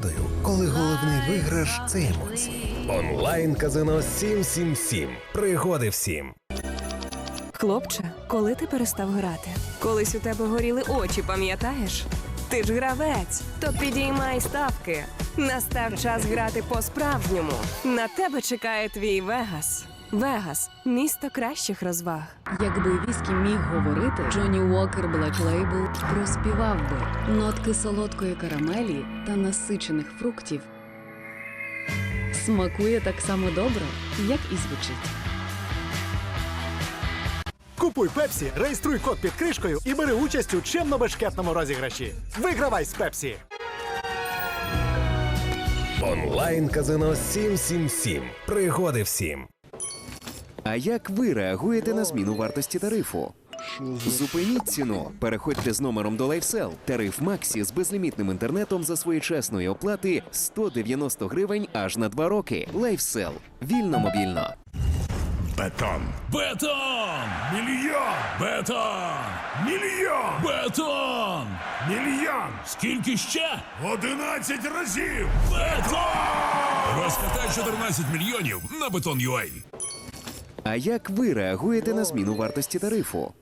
світу, коли головний виграш це емоції. Онлайн казино 777. Пригоди всім. Хлопче, коли ти перестав грати? Колись у тебе горіли очі, пам'ятаєш? Ти ж гравець, то підіймай ставки. Настав час грати по-справжньому. На тебе чекає твій Вегас. Вегас місто кращих розваг. Якби віскі міг говорити, Джонні Уокер Black Label проспівав би нотки солодкої карамелі та насичених фруктів. Смакує так само добре, як і звучить. Купуй Пепсі, реєструй код під кришкою і бери участь у чемно-бешкетному розіграші. Вигравай з Пепсі! Онлайн казино 777. Пригоди всім. А як ви реагуєте на зміну вартості тарифу? Зупиніть ціну. Переходьте з номером до LifeSell. Тариф Максі з безлімітним інтернетом за своєчасної оплати 190 гривень аж на 2 роки. LifeSell. Вільно мобільно. Бетон. Бетон! Мільйон! Бетон! Мільйон! Бетон! Мільйон. Скільки ще? 11 разів. Бетон! Розкатай 14 мільйонів на Бетон.ua. А як ви реагуєте на зміну вартості тарифу?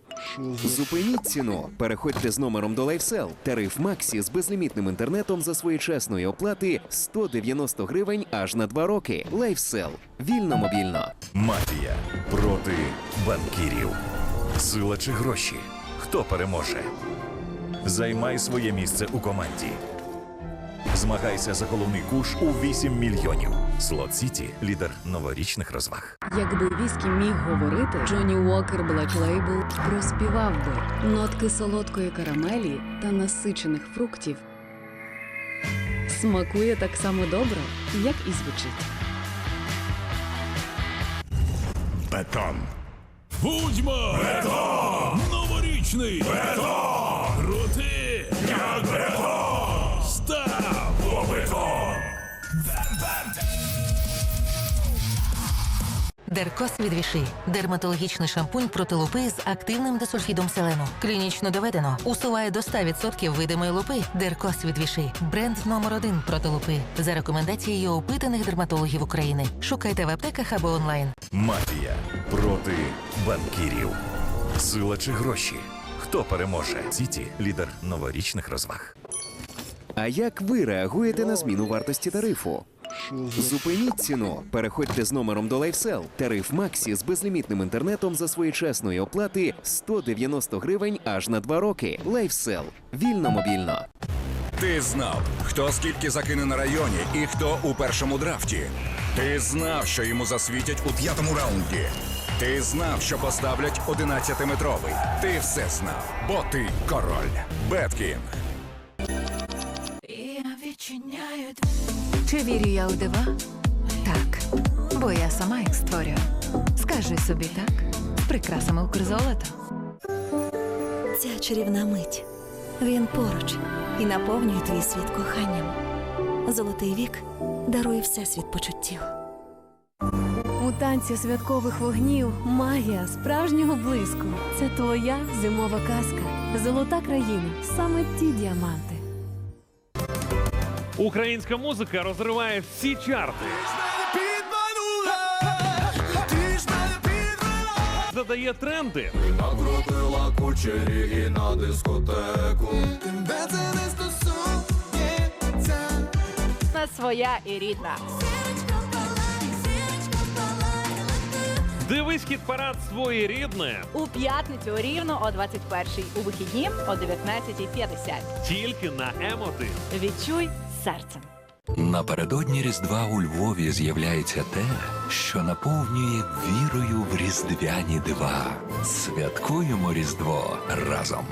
Зупиніть ціну. Переходьте з номером до LifeSell. Тариф Максі з безлімітним інтернетом за своєчасної оплати 190 гривень аж на 2 роки. LifeSell. Вільно мобільно. Мафія проти банкірів. Сила чи гроші? Хто переможе? Займай своє місце у команді. Змагайся за головний куш у 8 мільйонів. Слот Сіті лідер новорічних розваг. Якби віскі міг говорити, Джонні Уокер Black Label проспівав би нотки солодкої карамелі та насичених фруктів. Смакує так само добре, як і звучить. Бетон. Будьмо! Бетон! Новорічний! Бетон! Деркос від Віши. Дерматологічний шампунь проти лупи з активним десульфідом селену. Клінічно доведено. Усуває до 100% видимої лупи. Деркос від Віши. Бренд номер один проти лупи. За рекомендацією опитаних дерматологів України. Шукайте в аптеках або онлайн. Мафія проти банкірів. Сила чи гроші? Хто переможе? Сіті лідер новорічних розваг. А як ви реагуєте на зміну вартості тарифу? Зупиніть ціну. Переходьте з номером до LifeSell. Тариф Максі з безлімітним інтернетом за своєчасної оплати 190 гривень аж на 2 роки. LifeSell. Вільно мобільно. Ти знав, хто скільки закине на районі і хто у першому драфті. Ти знав, що йому засвітять у п'ятому раунді. Ти знав, що поставлять 11-метровий. Ти все знав, бо ти король. Беткін. Чи вірю я у дива? Так, бо я сама їх створюю. Скажи собі так, з прикрасами Укрзолото. Ця чарівна мить. Він поруч і наповнює твій світ коханням. Золотий вік дарує всесвіт почуттів. У танці святкових вогнів магія справжнього блиску. Це твоя зимова казка. Золота країна. Саме ті діаманти. Українська музика розриває всі чарти. Задає тренди. Накрутила кучері і на дискотеку. На своя і рідна. Дивись хіт парад своє рідне У п'ятницю рівно о 21-й, у вихідні о 19.50. тільки на М1. Відчуй серцем. Напередодні Різдва у Львові з'являється те, що наповнює вірою в різдвяні дива. Святкуємо Різдво разом.